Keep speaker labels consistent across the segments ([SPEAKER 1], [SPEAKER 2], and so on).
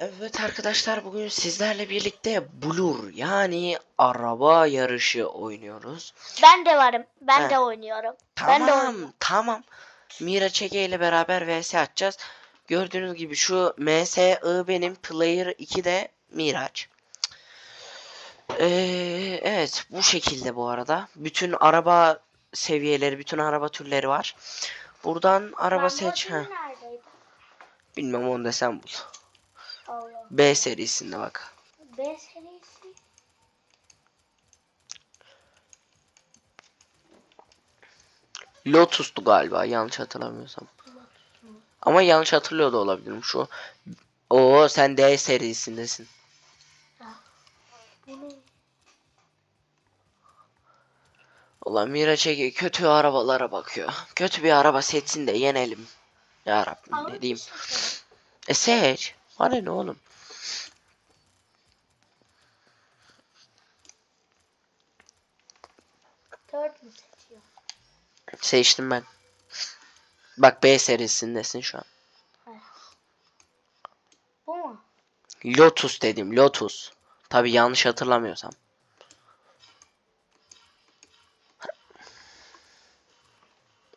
[SPEAKER 1] Evet arkadaşlar bugün sizlerle birlikte Blur yani araba yarışı oynuyoruz.
[SPEAKER 2] Ben de varım. Ben
[SPEAKER 1] He.
[SPEAKER 2] de oynuyorum. Ben de
[SPEAKER 1] Tamam
[SPEAKER 2] oynuyorum.
[SPEAKER 1] tamam. Mira Çeke ile beraber vs atacağız. Gördüğünüz gibi şu MSI benim Player 2 de Miraç. Ee, evet bu şekilde bu arada. Bütün araba seviyeleri, bütün araba türleri var. Buradan araba seç.
[SPEAKER 2] Lamborghini
[SPEAKER 1] Heh,
[SPEAKER 2] neredeydi?
[SPEAKER 1] bilmem onu da sen bul.
[SPEAKER 2] Allah.
[SPEAKER 1] B serisinde bak.
[SPEAKER 2] B serisi.
[SPEAKER 1] Lotus'tu galiba yanlış hatırlamıyorsam. Ama yanlış hatırlıyor da olabilirim. Şu o sen D serisindesin.
[SPEAKER 2] Ne?
[SPEAKER 1] Ulan Miraç Ege kötü arabalara bakıyor. Kötü bir araba seçsin de yenelim. Ya Rabbim ne diyeyim.
[SPEAKER 2] şey.
[SPEAKER 1] E seç. Bana ne oğlum?
[SPEAKER 2] Dört mü seçiyor?
[SPEAKER 1] Seçtim ben. Bak B serisindesin şu an.
[SPEAKER 2] Bu mu?
[SPEAKER 1] Lotus dedim. Lotus. Tabi yanlış hatırlamıyorsam.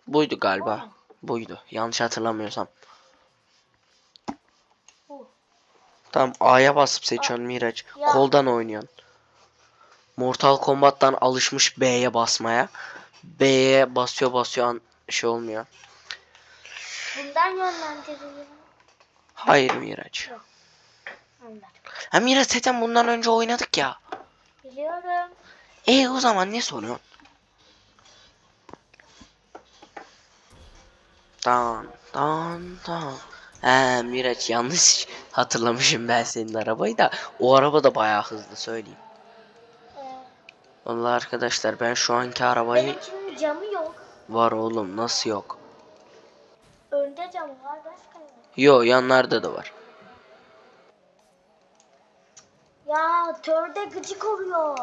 [SPEAKER 1] Buydu
[SPEAKER 2] Bu
[SPEAKER 1] galiba.
[SPEAKER 2] mu?
[SPEAKER 1] Buydu. Yanlış hatırlamıyorsam.
[SPEAKER 2] Bu.
[SPEAKER 1] Tamam A'ya basıp seçiyorsun Miraç.
[SPEAKER 2] Ya.
[SPEAKER 1] Koldan oynuyorsun. Mortal Kombat'tan alışmış B'ye basmaya. B'ye basıyor basıyor an şey olmuyor.
[SPEAKER 2] Bundan yönlendiriliyor.
[SPEAKER 1] Hayır Miraç.
[SPEAKER 2] Anladım.
[SPEAKER 1] Ha Miraç zaten bundan önce oynadık ya.
[SPEAKER 2] Biliyorum.
[SPEAKER 1] E o zaman ne soruyorsun? Dan dan dan. He Miraç yanlış hatırlamışım ben senin arabayı da. O araba da bayağı hızlı söyleyeyim.
[SPEAKER 2] Ee,
[SPEAKER 1] Vallahi arkadaşlar ben şu anki arabayı
[SPEAKER 2] benimkinin camı yok.
[SPEAKER 1] var oğlum nasıl yok?
[SPEAKER 2] Önde camı var. Başka yok.
[SPEAKER 1] Yo yanlarda da var.
[SPEAKER 2] Ya törde gıcık oluyor.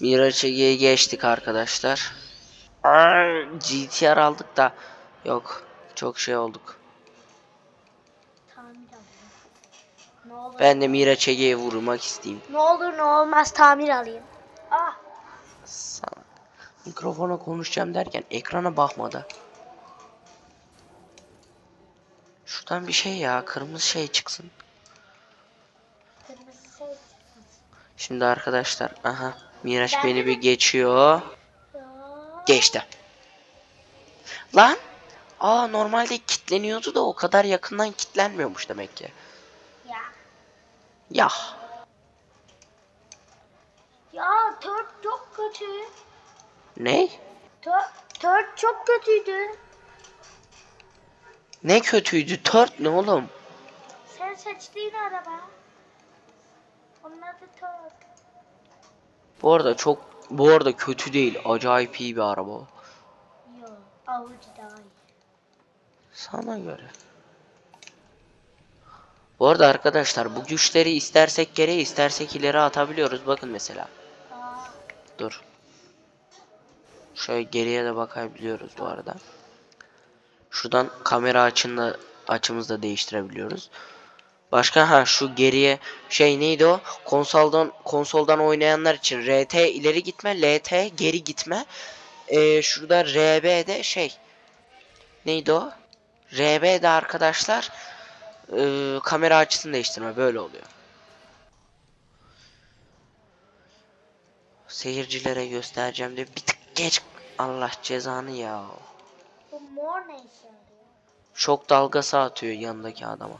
[SPEAKER 1] Miraç Ege'yi geçtik arkadaşlar. GTR aldık da yok çok şey olduk.
[SPEAKER 2] Tamir alayım. Ne olur.
[SPEAKER 1] Ben de Miraç Ege'ye vurmak isteyeyim.
[SPEAKER 2] Ne olur ne olmaz tamir alayım. Ah.
[SPEAKER 1] Sana. Mikrofona konuşacağım derken ekrana bakmadı. Şuradan bir şey ya kırmızı şey çıksın.
[SPEAKER 2] Kırmızı şey.
[SPEAKER 1] Şimdi arkadaşlar aha Miraç
[SPEAKER 2] Ben
[SPEAKER 1] beni bir geçiyor.
[SPEAKER 2] Ya.
[SPEAKER 1] Geçti. Lan Aa normalde kitleniyordu da o kadar yakından kitlenmiyormuş demek ki.
[SPEAKER 2] Ya.
[SPEAKER 1] Ya
[SPEAKER 2] tört çok kötü.
[SPEAKER 1] ne?
[SPEAKER 2] Tört, tört çok kötüydü.
[SPEAKER 1] Ne kötüydü? Tört ne oğlum?
[SPEAKER 2] Sen seçtiğin araba. Onun adı tört.
[SPEAKER 1] Bu arada çok bu arada kötü değil. Acayip iyi bir araba.
[SPEAKER 2] Yok. Audi daha iyi.
[SPEAKER 1] Sana göre. Bu arada arkadaşlar bu güçleri istersek geri istersek ileri atabiliyoruz. Bakın mesela. Dur. Şöyle geriye de bakabiliyoruz bu arada. Şuradan kamera açını açımızı da değiştirebiliyoruz. Başka ha şu geriye şey neydi o? Konsoldan konsoldan oynayanlar için RT ileri gitme, LT geri gitme. Ee, şurada RB'de şey neydi o? RB'de arkadaşlar ee, kamera açısını değiştirme böyle oluyor. Seyircilere göstereceğim de bir tık geç Allah cezanı ya.
[SPEAKER 2] bu mor ne işe?
[SPEAKER 1] Şok dalgası atıyor yanındaki adama.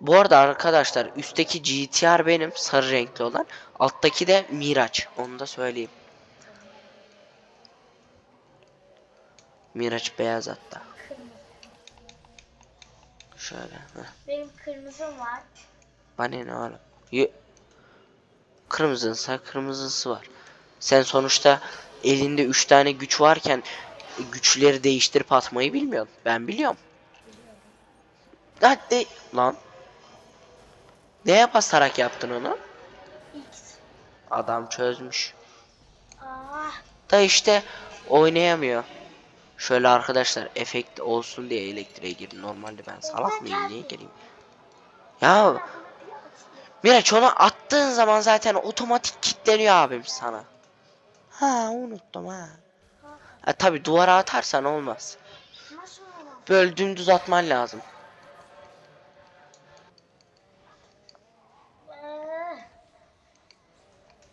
[SPEAKER 1] Bu arada arkadaşlar üstteki GTR benim sarı renkli olan. Alttaki de Miraç. Onu da söyleyeyim. Miraç beyaz hatta. Şöyle. heh.
[SPEAKER 2] Benim kırmızım var.
[SPEAKER 1] Bana ne oğlum? Kırmızınsa kırmızısı var. Sen sonuçta elinde 3 tane güç varken güçleri değiştirip atmayı bilmiyorsun. Ben biliyorum. Hadi lan. Neye basarak yaptın onu?
[SPEAKER 2] X.
[SPEAKER 1] Adam çözmüş.
[SPEAKER 2] Aa,
[SPEAKER 1] Da işte oynayamıyor. Şöyle arkadaşlar efekt olsun diye elektriğe girdim. Normalde ben salak mıyım niye gireyim? Ya. Miraç onu attığın zaman zaten otomatik kilitleniyor abim sana. Ha unuttum ha. Ha tabi duvara atarsan olmaz. Böyle dümdüz atman lazım.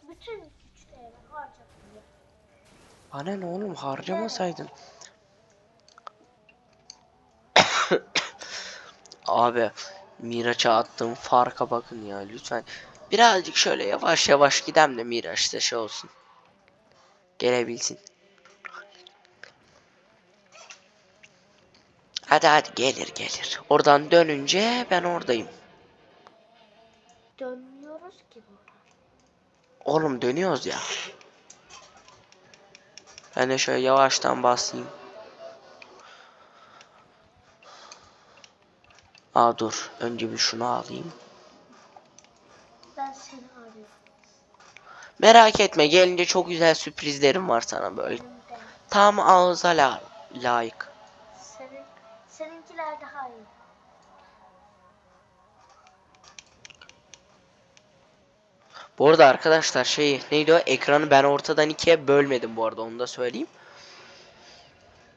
[SPEAKER 2] Bütün güçlerimi harcadım. ya.
[SPEAKER 1] Bana ne oğlum harcamasaydın. Abi Miraç'a attığım farka bakın ya lütfen. Birazcık şöyle yavaş yavaş gidem de Miraç da şey olsun. Gelebilsin. Hadi hadi gelir gelir. Oradan dönünce ben oradayım.
[SPEAKER 2] Dönmüyoruz ki burada.
[SPEAKER 1] Oğlum dönüyoruz ya. Ben de şöyle yavaştan basayım. Aa dur. Önce bir şunu alayım.
[SPEAKER 2] Ben seni arıyorum.
[SPEAKER 1] Merak etme gelince çok güzel sürprizlerim var sana böyle. Tam ağza la layık.
[SPEAKER 2] Senin, seninkiler daha iyi.
[SPEAKER 1] Bu arada arkadaşlar şey neydi o ekranı ben ortadan ikiye bölmedim bu arada onu da söyleyeyim.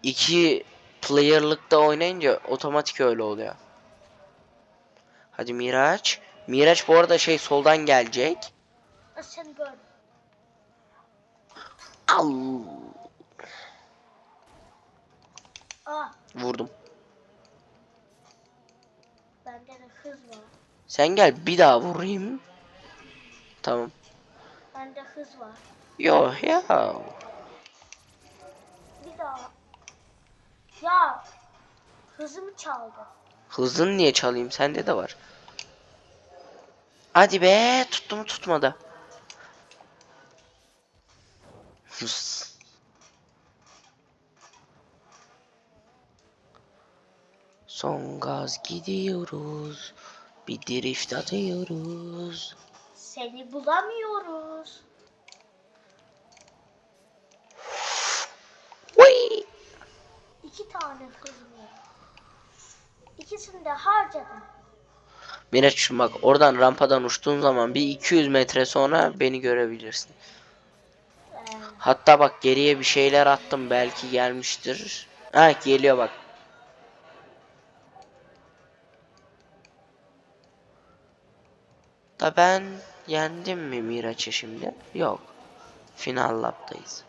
[SPEAKER 1] İki player'lıkta oynayınca otomatik öyle oluyor. Hadi Miraç. Miraç bu arada şey soldan gelecek.
[SPEAKER 2] Seni gördüm.
[SPEAKER 1] Au.
[SPEAKER 2] Aa,
[SPEAKER 1] Vurdum.
[SPEAKER 2] bende de hız var.
[SPEAKER 1] Sen gel bir daha vurayım. Tamam.
[SPEAKER 2] Bende hız var.
[SPEAKER 1] Yo ya.
[SPEAKER 2] Bir daha. Ya, hızımı çaldı.
[SPEAKER 1] Hızını niye çalayım? Sende de var. Hadi be tuttu mu tutmadı. Hıs. Son gaz gidiyoruz. Bir drift atıyoruz.
[SPEAKER 2] Seni bulamıyoruz. İki tane hızım var. İkisini de harcadım.
[SPEAKER 1] Miraç bak oradan rampadan uçtuğun zaman bir 200 metre sonra beni görebilirsin.
[SPEAKER 2] Ee,
[SPEAKER 1] Hatta bak geriye bir şeyler attım belki gelmiştir. Ha geliyor bak. Da ben yendim mi Miraç'ı şimdi? Yok. Final laptayız.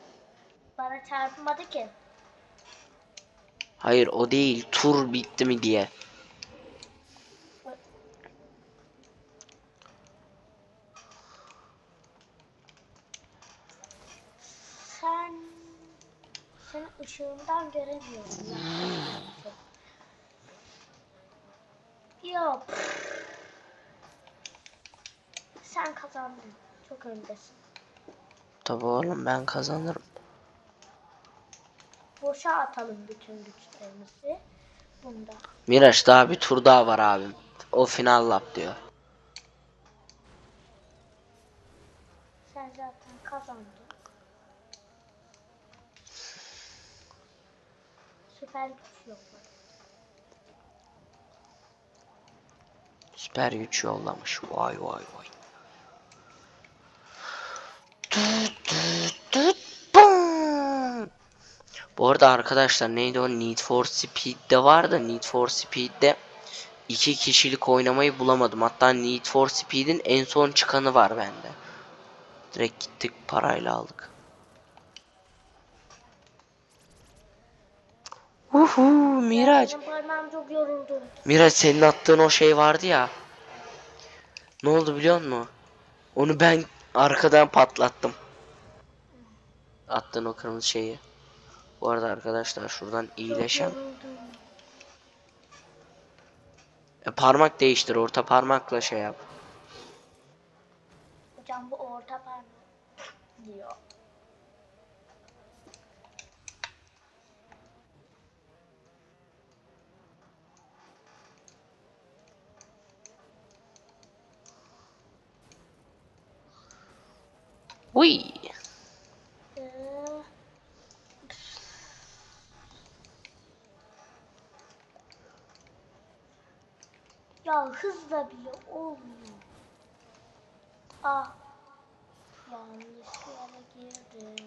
[SPEAKER 2] bana çarpmadı ki.
[SPEAKER 1] Hayır o değil. Tur bitti mi diye.
[SPEAKER 2] Sen sen ışığından göremiyorum. Yok. Sen kazandın. Çok öndesin.
[SPEAKER 1] Tabi oğlum ben kazanırım.
[SPEAKER 2] Boşa atalım bütün güçlerimizi. Bunda.
[SPEAKER 1] Miraç daha bir tur daha var abim. O final lap diyor.
[SPEAKER 2] Sen zaten kazandın. Süper güç yok.
[SPEAKER 1] Süper güç yollamış. Vay vay vay. Bu arada arkadaşlar neydi o Need for Speed'de vardı. Need for Speed'de iki kişilik oynamayı bulamadım. Hatta Need for Speed'in en son çıkanı var bende. Direkt gittik parayla aldık. Uhu Miraç.
[SPEAKER 2] Parmağım çok yoruldu.
[SPEAKER 1] Miraç senin attığın o şey vardı ya. Ne oldu biliyor musun? Onu ben arkadan patlattım. Attığın o kırmızı şeyi. Bu arada arkadaşlar şuradan
[SPEAKER 2] yoruldum.
[SPEAKER 1] E, parmak değiştir. Orta parmakla şey yap.
[SPEAKER 2] Hocam bu orta parmak diyor.
[SPEAKER 1] Uy.
[SPEAKER 2] Ya hızla bile olmuyor. Ah. Yanlış yere girdim.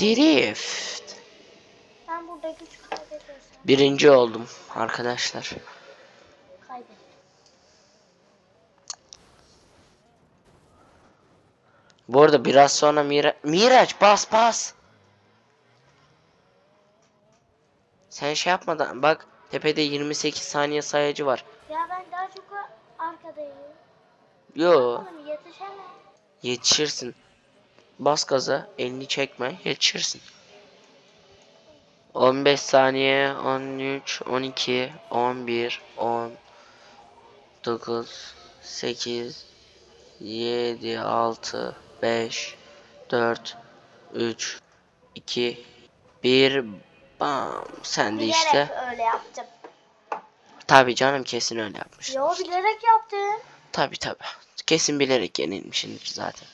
[SPEAKER 1] Drift.
[SPEAKER 2] Ben burada güç kaybedersem
[SPEAKER 1] Birinci oldum arkadaşlar.
[SPEAKER 2] kaybettim.
[SPEAKER 1] Bu arada biraz sonra Mira Miraç bas bas. Sen şey yapmadan bak tepede 28 saniye sayacı var.
[SPEAKER 2] Ya ben daha çok arkadayım.
[SPEAKER 1] Yo
[SPEAKER 2] yetişemem.
[SPEAKER 1] yetişirsin. Bas gaza elini çekme yetişirsin. 15 saniye 13 12 11 10 9 8 7 6 5 4 3 2 1 Bam sen de
[SPEAKER 2] Bilerek
[SPEAKER 1] işte.
[SPEAKER 2] öyle yaptım.
[SPEAKER 1] Tabi canım kesin öyle yapmış.
[SPEAKER 2] Yo bilerek yaptım.
[SPEAKER 1] Tabi tabi. Kesin bilerek yenilmişsindir zaten.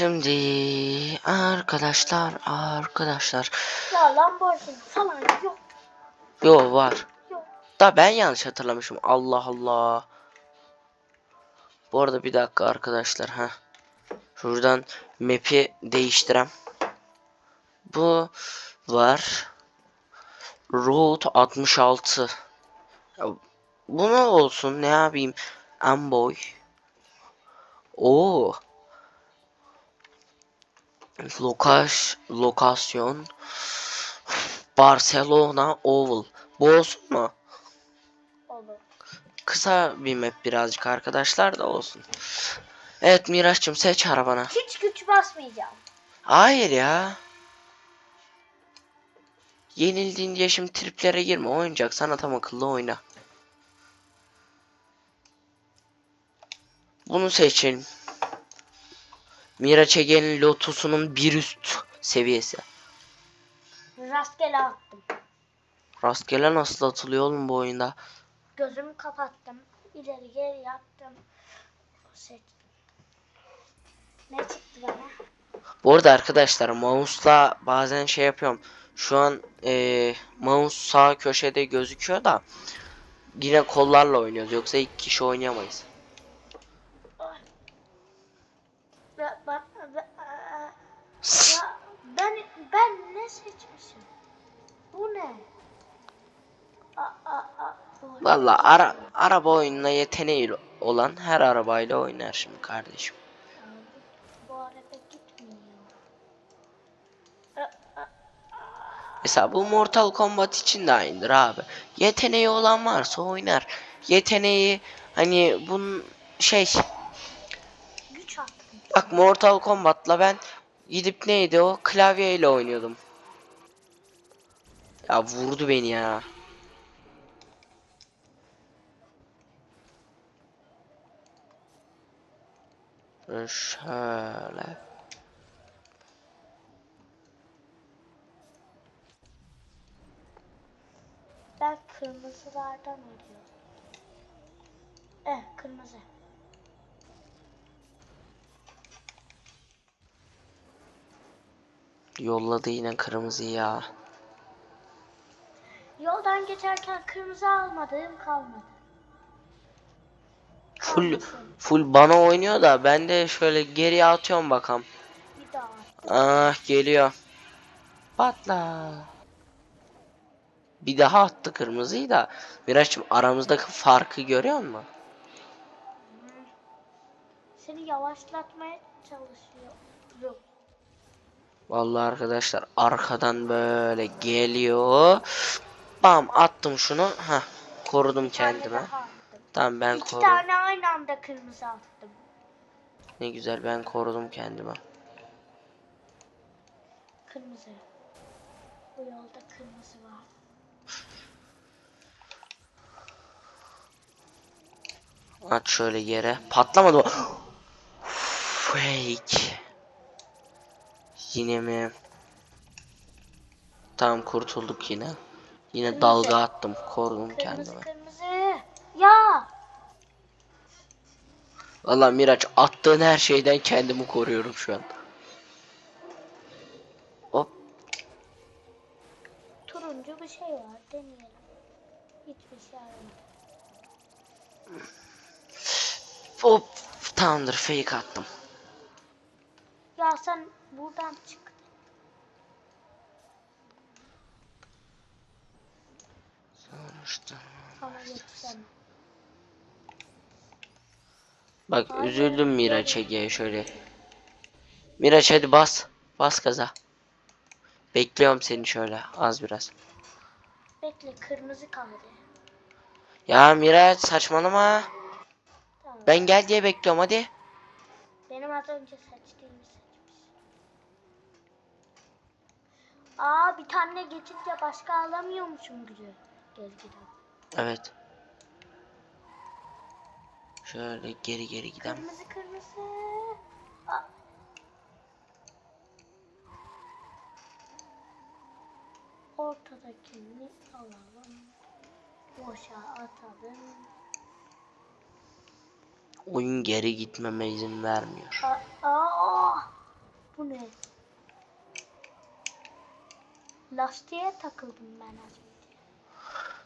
[SPEAKER 1] Şimdi arkadaşlar arkadaşlar
[SPEAKER 2] Ya Lamborghini falan yok.
[SPEAKER 1] yo var.
[SPEAKER 2] Yok.
[SPEAKER 1] Da ben yanlış hatırlamışım. Allah Allah. Bu arada bir dakika arkadaşlar ha. Şuradan map'i değiştirem. Bu var. Route 66. Ya, bu ne olsun ne yapayım? Amboy. Oo. Lokaş, lokasyon. Barcelona Oval. Bu olsun mu?
[SPEAKER 2] Olur.
[SPEAKER 1] Kısa bir map birazcık arkadaşlar da olsun. Evet Miraç'cığım seç arabana.
[SPEAKER 2] Hiç güç basmayacağım.
[SPEAKER 1] Hayır ya. Yenildiğin diye şimdi triplere girme. Oyuncak sana tam akıllı oyna. Bunu seçelim. Miraç Ege'nin Lotus'unun bir üst seviyesi.
[SPEAKER 2] Rastgele attım.
[SPEAKER 1] Rastgele nasıl atılıyor oğlum bu oyunda?
[SPEAKER 2] Gözümü kapattım. İleri geri yaptım. Seçtim. Ne çıktı bana?
[SPEAKER 1] Bu arada arkadaşlar mouse'la bazen şey yapıyorum. Şu an eee mouse sağ köşede gözüküyor da yine kollarla oynuyoruz. Yoksa iki kişi oynayamayız.
[SPEAKER 2] Ben, ben, ben, ya ben, ben ne seçmişim? Bu ne? Bu-
[SPEAKER 1] Valla ara, araba oyununa yeteneği olan her arabayla oynar şimdi kardeşim.
[SPEAKER 2] Bu araba gitmiyor.
[SPEAKER 1] Mesela bu Mortal Kombat için de aynıdır abi. Yeteneği olan varsa oynar. Yeteneği hani bunun şey. Bak Mortal Kombat'la ben gidip neydi o klavyeyle oynuyordum. Ya vurdu beni ya. Şöyle.
[SPEAKER 2] Ben kırmızılardan alıyorum. Eh kırmızı.
[SPEAKER 1] Yolladı yine kırmızı ya.
[SPEAKER 2] Yoldan geçerken kırmızı almadığım kalmadı.
[SPEAKER 1] Full full bana oynuyor da ben de şöyle geriye atıyorum bakalım.
[SPEAKER 2] Bir daha.
[SPEAKER 1] Ah geliyor. Patla. Bir daha attı kırmızıyı da. Miraç'ım aramızdaki farkı görüyor musun?
[SPEAKER 2] Seni yavaşlatmaya çalışıyor. Yok.
[SPEAKER 1] Vallahi arkadaşlar arkadan böyle geliyor. Bam attım şunu. Ha korudum kendime. Tamam ben
[SPEAKER 2] İki
[SPEAKER 1] korudum.
[SPEAKER 2] tane aynı anda kırmızı attım.
[SPEAKER 1] Ne güzel ben korudum kendime.
[SPEAKER 2] Kırmızı. Bu yolda kırmızı var.
[SPEAKER 1] At şöyle yere. Patlamadı o. Fake. Yine mi? Tamam kurtulduk yine. Yine dalga attım. Korudum kendime.
[SPEAKER 2] kırmızı. Ya.
[SPEAKER 1] Valla Miraç attığın her şeyden kendimi koruyorum şu an. Hop
[SPEAKER 2] Turuncu bir şey var. Deneyelim. Hiçbir şey aramadım.
[SPEAKER 1] hop tamamdır fake attım.
[SPEAKER 2] Ya sen buradan çık.
[SPEAKER 1] Sonuçta. Bak
[SPEAKER 2] Hayır,
[SPEAKER 1] üzüldüm
[SPEAKER 2] gel.
[SPEAKER 1] Miraç Ege'ye şöyle. Miraç hadi bas. Bas gaza. Bekliyorum seni şöyle az biraz.
[SPEAKER 2] Bekle kırmızı kaldı.
[SPEAKER 1] Ya Miraç saçmalama.
[SPEAKER 2] Tamam.
[SPEAKER 1] Ben gel diye bekliyorum hadi.
[SPEAKER 2] Benim az önce seçtiğimi Aa bir tane geçince başka alamıyormuşum gücü. Gezgiden.
[SPEAKER 1] Evet. Şöyle geri geri gidelim.
[SPEAKER 2] Kırmızı kırmızı. Aa. Ortadakini alalım. Boşa atalım.
[SPEAKER 1] Oyun geri gitmeme izin vermiyor.
[SPEAKER 2] Aa, aa, bu ne? Lastiğe takıldım ben az önce.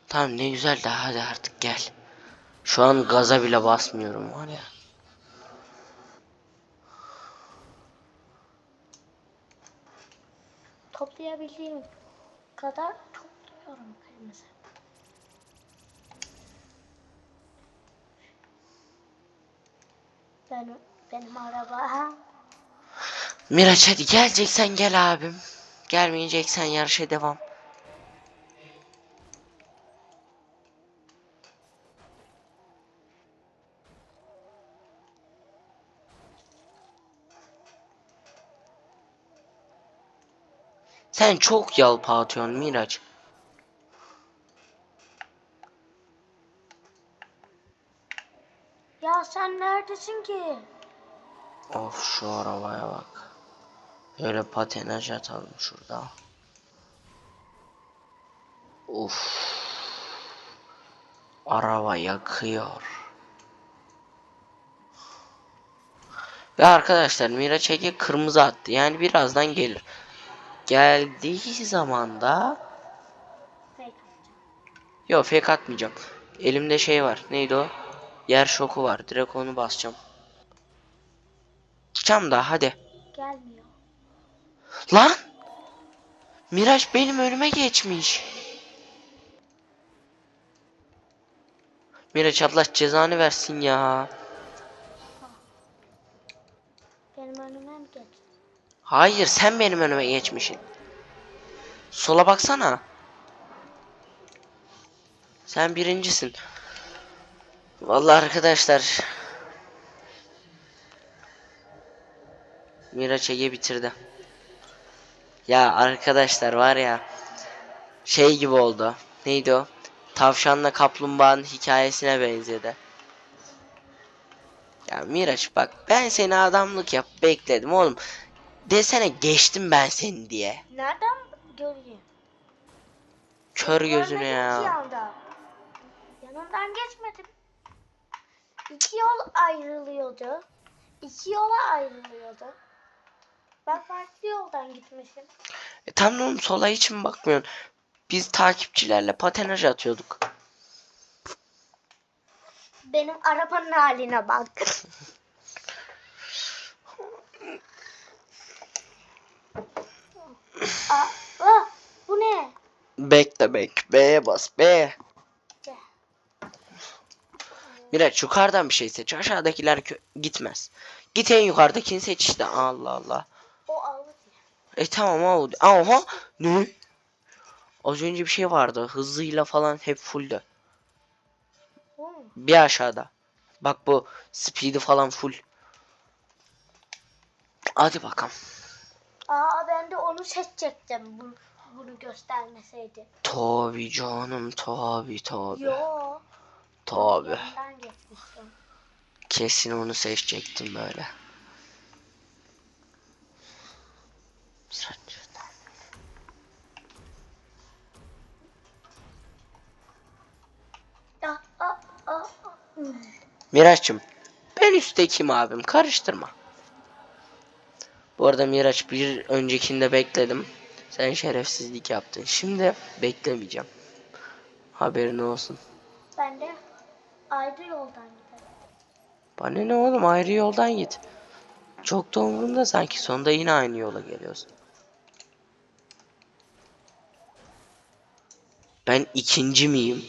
[SPEAKER 1] Tamam ne güzel de hadi artık gel. Şu an gaza bile basmıyorum var ya.
[SPEAKER 2] Toplayabildiğim kadar topluyorum kırmızı. Benim, benim araba.
[SPEAKER 1] Miraç hadi geleceksen gel abim. Gelmeyeceksen yarışa devam. Sen çok yalpa atıyorsun Miraç.
[SPEAKER 2] Ya sen neredesin ki?
[SPEAKER 1] Of şu arabaya bak. Böyle patenaj atalım şurada. Uf. Araba yakıyor. Ve arkadaşlar Miraç Ege kırmızı attı. Yani birazdan gelir. Geldiği zaman da. Yok fake atmayacağım. Elimde şey var. Neydi o? Yer şoku var. Direkt onu basacağım. Çıkacağım da hadi.
[SPEAKER 2] Gelmiyor.
[SPEAKER 1] Lan! Miraç benim önüme geçmiş. Miraç Allah cezanı versin ya.
[SPEAKER 2] Benim önüme mi geçti?
[SPEAKER 1] Hayır sen benim önüme geçmişsin. Sola baksana. Sen birincisin. Vallahi arkadaşlar. Miraç Ege bitirdi. Ya arkadaşlar var ya. Şey gibi oldu. Neydi o? Tavşanla kaplumbağanın hikayesine benzedi. Ya Miraç bak ben seni adamlık yap bekledim oğlum. Desene geçtim ben seni diye.
[SPEAKER 2] Nereden göreyim?
[SPEAKER 1] Kör
[SPEAKER 2] ki
[SPEAKER 1] ya.
[SPEAKER 2] anda. Yanından geçmedim. İki yol ayrılıyordu. İki yola ayrılıyordu. Ben farklı yoldan gitmişim.
[SPEAKER 1] E tamam oğlum sola hiç mi bakmıyorsun? Biz takipçilerle patenaj atıyorduk.
[SPEAKER 2] Benim arabanın haline bak. Aa, ah, bu ne?
[SPEAKER 1] Bekle bek. B'ye bas. B. Miraç yukarıdan bir şey seç. Aşağıdakiler gitmez. Git en yukarıdakini seç işte. Allah Allah. E tamam Audi. Aha. Ne? Az önce bir şey vardı. Hızıyla falan hep
[SPEAKER 2] mu?
[SPEAKER 1] Bir aşağıda. Bak bu speed'i falan full. Hadi bakalım.
[SPEAKER 2] Aa ben de onu seçecektim. Bu, bunu göstermeseydi.
[SPEAKER 1] Tabi canım tabi tabi.
[SPEAKER 2] Yo.
[SPEAKER 1] Tabi. Kesin onu seçecektim böyle. Miraç'ım ben üsttekiyim abim karıştırma. Bu arada Miraç bir öncekinde bekledim. Sen şerefsizlik yaptın. Şimdi beklemeyeceğim. Haberin olsun.
[SPEAKER 2] Ben de ayrı yoldan giderim.
[SPEAKER 1] Bana ne oğlum ayrı yoldan git. Çok da umurumda sanki sonunda yine aynı yola geliyorsun. Ben ikinci miyim?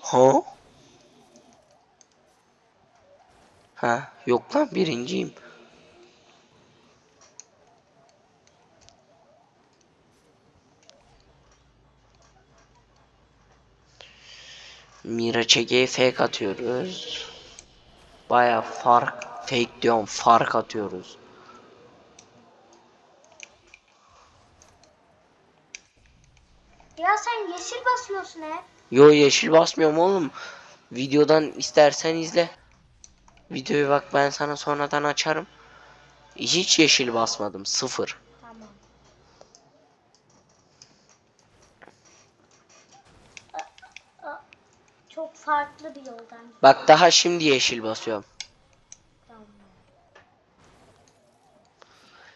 [SPEAKER 1] Ha? Ha yok lan birinciyim. Miraç Ege'ye fake atıyoruz. Baya fark fake diyorum fark atıyoruz.
[SPEAKER 2] Ya sen yeşil basıyorsun hep.
[SPEAKER 1] Yo yeşil basmıyorum oğlum. Videodan istersen izle. Videoyu bak ben sana sonradan açarım. Hiç yeşil basmadım. Sıfır.
[SPEAKER 2] Tamam. Çok farklı bir yoldan.
[SPEAKER 1] Bak daha şimdi yeşil basıyorum.
[SPEAKER 2] Tamam.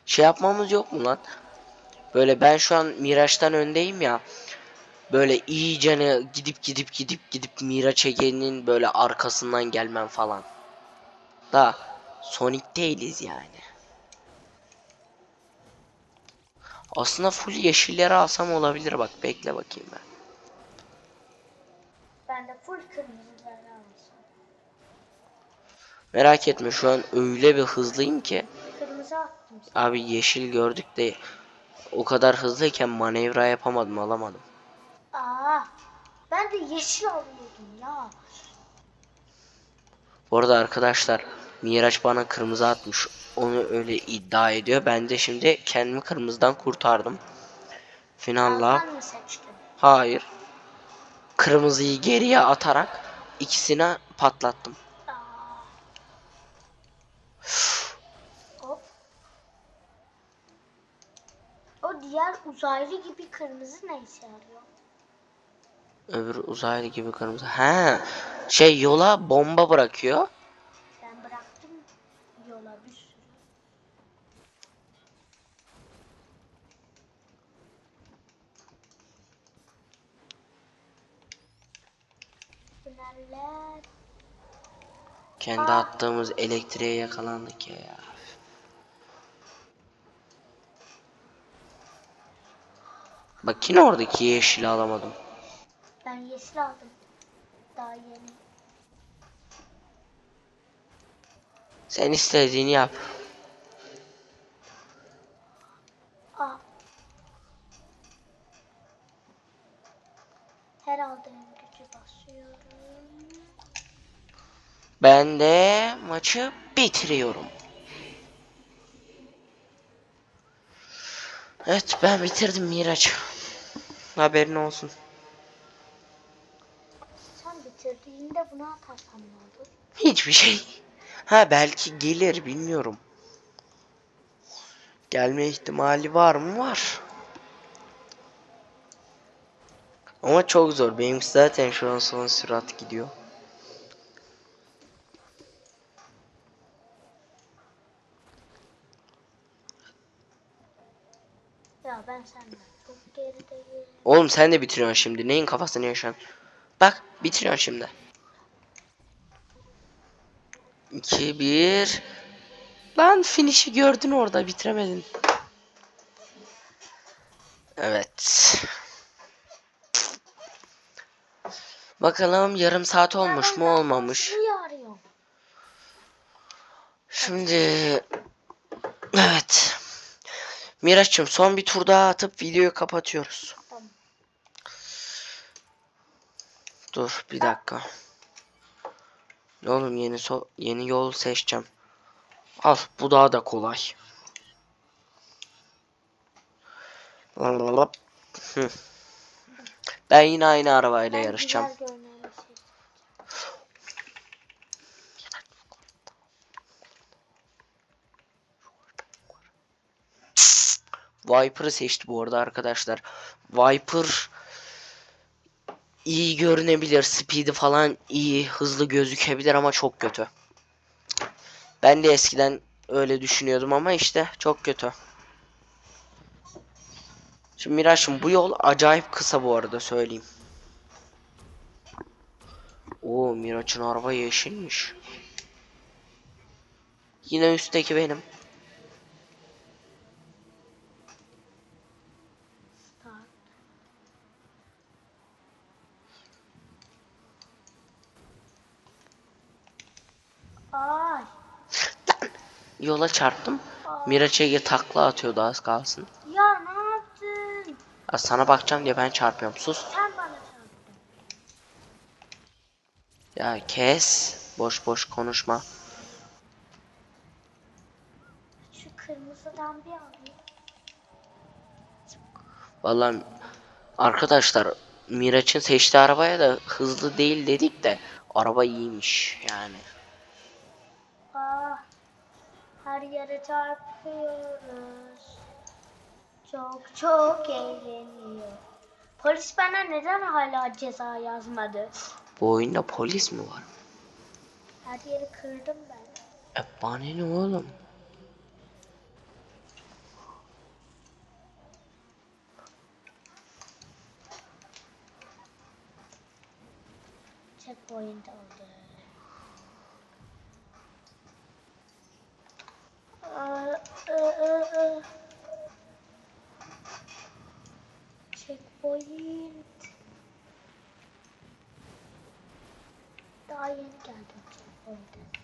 [SPEAKER 1] Şey yapmamız yok mu lan? Böyle ben şu an Miraç'tan öndeyim ya. Böyle iyicene gidip gidip gidip gidip Miraç Ege'nin böyle arkasından gelmem falan. Da Sonic değiliz yani. Aslında full yeşilleri alsam olabilir bak bekle bakayım ben.
[SPEAKER 2] Ben de full kırmızıları alacağım.
[SPEAKER 1] Merak etme şu an öyle bir hızlıyım ki.
[SPEAKER 2] Kırmızı attım.
[SPEAKER 1] Abi yeşil gördük de o kadar hızlıyken manevra yapamadım alamadım.
[SPEAKER 2] Aa, ben de yeşil alıyordum ya.
[SPEAKER 1] Bu arada arkadaşlar Miraç bana kırmızı atmış. Onu öyle iddia ediyor. Ben de şimdi kendimi kırmızıdan kurtardım. Finalla hayır. Kırmızıyı geriye atarak ikisine patlattım.
[SPEAKER 2] Aa. Hop. O diğer uzaylı gibi kırmızı ne işe yarıyor?
[SPEAKER 1] Öbür uzaylı gibi kırmızı. He. Şey yola bomba bırakıyor.
[SPEAKER 2] Ben bıraktım yola bir sürü. Tüneller.
[SPEAKER 1] Kendi
[SPEAKER 2] Aa.
[SPEAKER 1] attığımız elektriğe yakalandık ya. ya. Bak yine oradaki yeşili alamadım.
[SPEAKER 2] Ben yeşil aldım. Daha yeni.
[SPEAKER 1] Sen istediğini yap.
[SPEAKER 2] Aa. Her aldığım gücü basıyorum.
[SPEAKER 1] Ben de maçı bitiriyorum. Evet ben bitirdim Miraç. Haberin olsun.
[SPEAKER 2] Sen bitirdiğinde bunu atarsam ne olur?
[SPEAKER 1] Hiçbir şey. Ha belki gelir bilmiyorum. Gelme ihtimali var mı? Var. Ama çok zor. Benim zaten şu an son sürat gidiyor.
[SPEAKER 2] Ya ben senden çok gerideyim.
[SPEAKER 1] Oğlum sen de bitiriyorsun şimdi. Neyin kafasını yaşıyorsun? Bak bitiriyorsun şimdi. 2 1 Lan finish'i gördün orada bitiremedin. Evet. Bakalım yarım saat olmuş mu olmamış. Şimdi evet. Miraç'cığım son bir tur daha atıp videoyu kapatıyoruz.
[SPEAKER 2] Tamam.
[SPEAKER 1] Dur bir dakika. Oğlum yeni so yeni yol seçeceğim. Al bu daha da kolay. Ben yine aynı arabayla
[SPEAKER 2] Ben
[SPEAKER 1] yarışacağım. Viper'ı seçti bu arada arkadaşlar. Viper iyi görünebilir. Speed'i falan iyi, hızlı gözükebilir ama çok kötü. Ben de eskiden öyle düşünüyordum ama işte çok kötü. Şimdi Miraç'ım bu yol acayip kısa bu arada söyleyeyim. Oo Miraç'ın araba yeşilmiş. Yine üstteki benim. Yola çarptım. Miraç Ege takla atıyordu az kalsın.
[SPEAKER 2] Ya ne yaptın?
[SPEAKER 1] Ya sana bakacağım diye ben çarpıyorum. Sus.
[SPEAKER 2] Sen bana çarptın.
[SPEAKER 1] Ya kes. Boş boş konuşma.
[SPEAKER 2] Şu kırmızıdan bir alayım.
[SPEAKER 1] Vallahi arkadaşlar Miraç'ın seçtiği arabaya da hızlı değil dedik de araba iyiymiş yani.
[SPEAKER 2] Her yere çarpıyoruz. Çok çok eğleniyor. Polis bana neden hala ceza yazmadı?
[SPEAKER 1] Bu oyunda polis mi var?
[SPEAKER 2] Her yeri kırdım ben.
[SPEAKER 1] E bana ne oğlum?
[SPEAKER 2] Checkpoint oldu. Checkpoint. Daha yeni geldim checkpoint'e.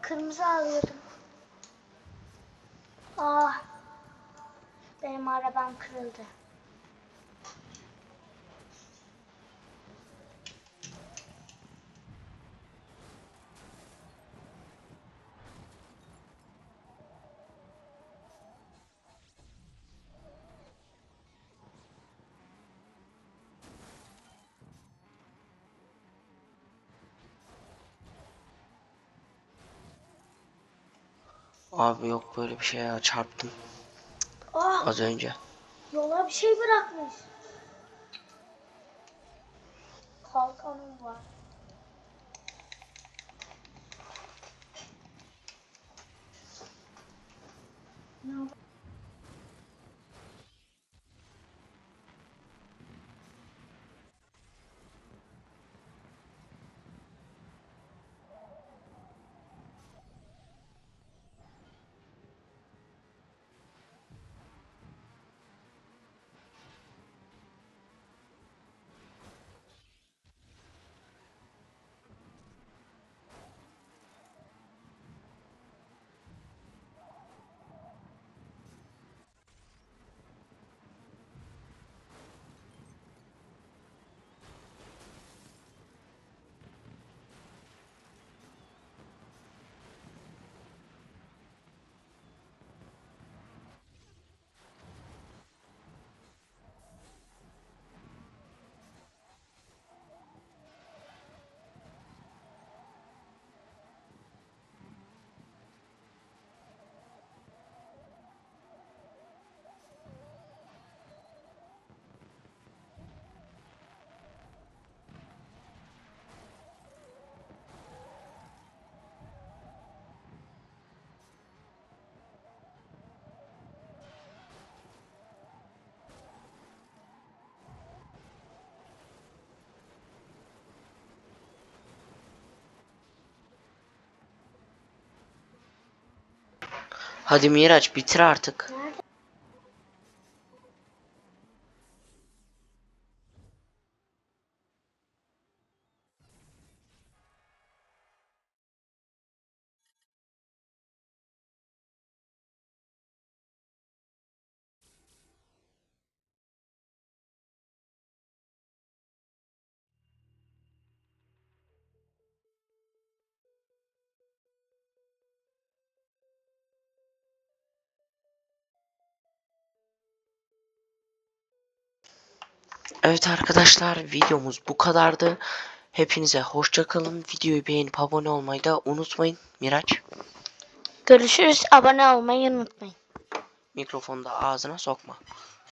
[SPEAKER 2] Kırmızı alıyordum. Ah, benim arabam kırıldı.
[SPEAKER 1] Abi yok böyle bir şey ya çarptım
[SPEAKER 2] Ah,
[SPEAKER 1] az önce.
[SPEAKER 2] yola bir şey bırakmış. Kalkanım var.
[SPEAKER 1] Hadi Miraç bitir artık. Evet arkadaşlar videomuz bu kadardı. Hepinize hoşça kalın. Videoyu beğenip abone olmayı da unutmayın. Miraç
[SPEAKER 2] Görüşürüz. Abone olmayı unutmayın.
[SPEAKER 1] mikrofonu da ağzına sokma.